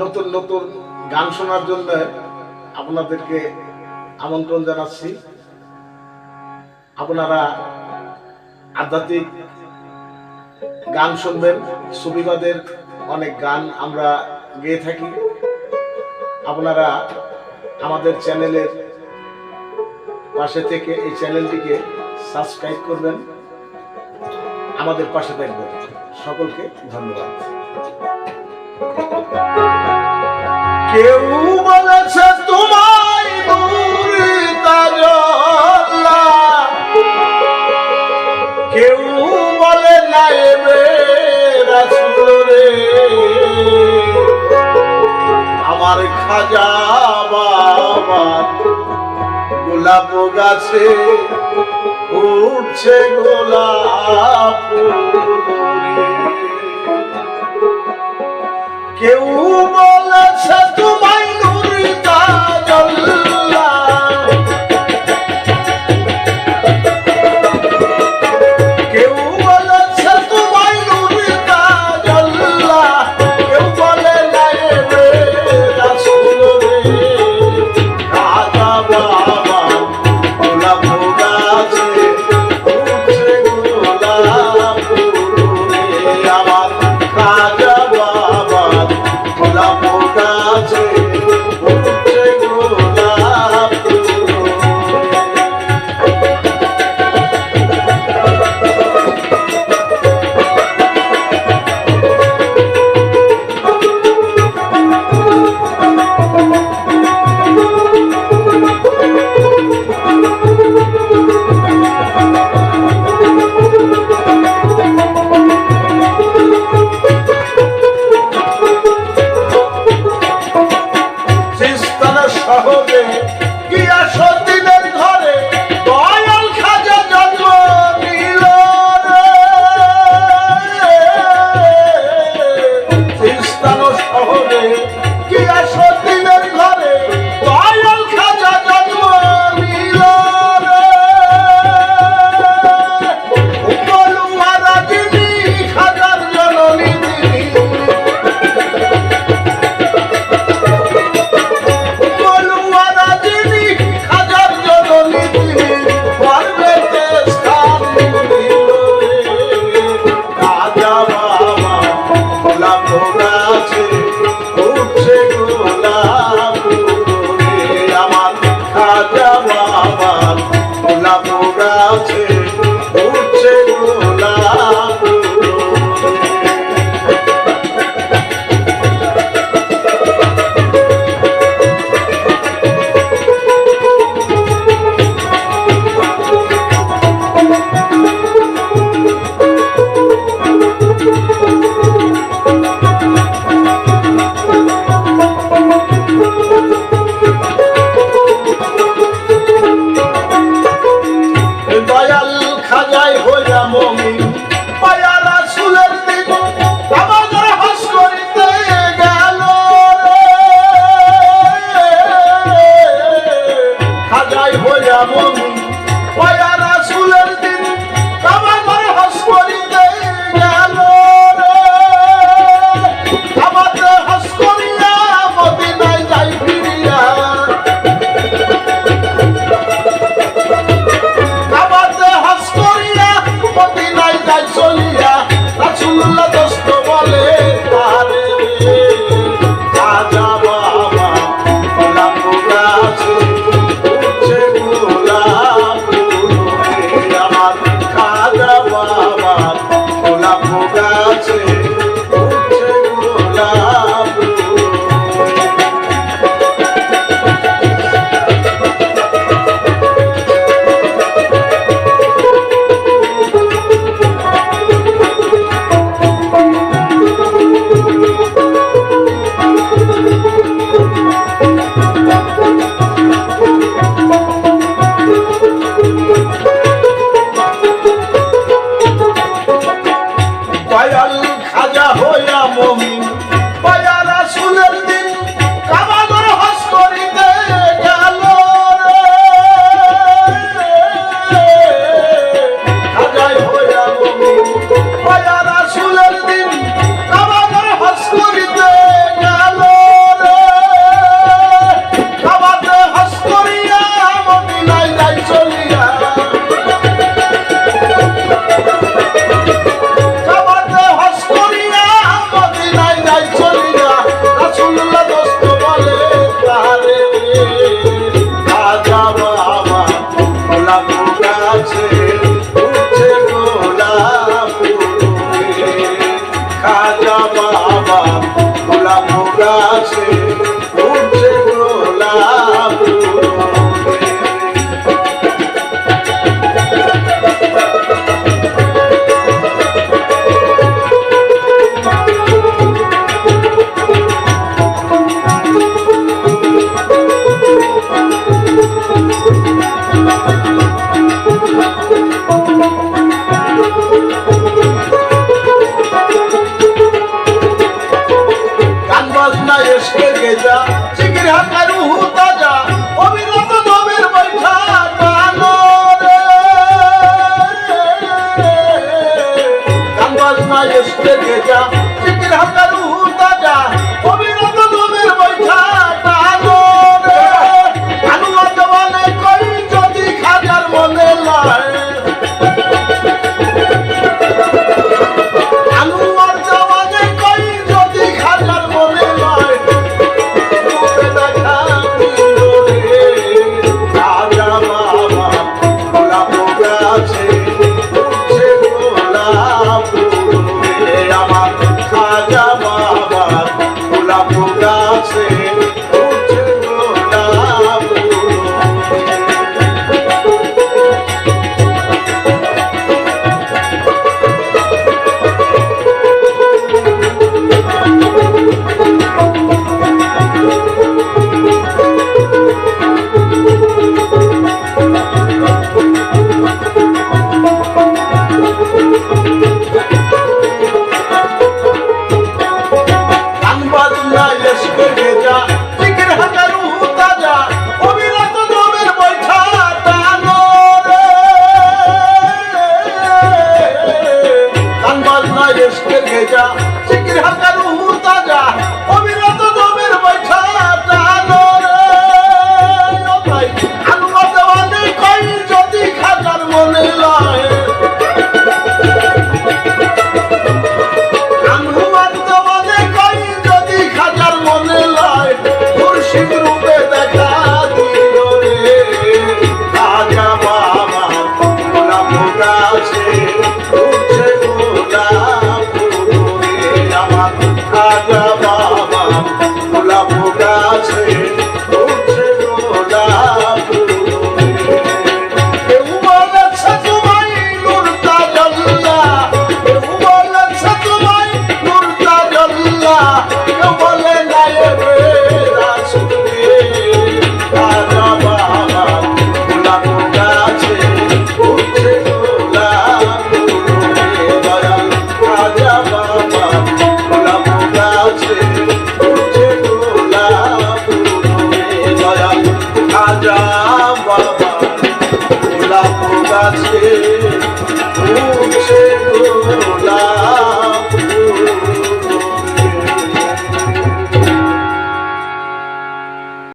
নতুন নতুন গান শোনার জন্য আপনাদেরকে আমন্ত্রণ জানাচ্ছি। আপনারা আধ্যাত্মিক গান শুনবেন সুবিবাদের অনেক গান আমরা গেয়ে থাকি। আপনারা আমাদের চ্যানেলের পাশে থেকে এই চ্যানেলটিকে সাবস্ক্রাইব করবেন। আমাদের পাশে থাকবেন। সকলকে ধন্যবাদ। কেউ বলেছে তোমায় কেউ বলে নাইবে রে আমার খাজা বাবা গোলাপ গাছে উঠছে গোলাপ কেউ বলেছে Thank you. roubei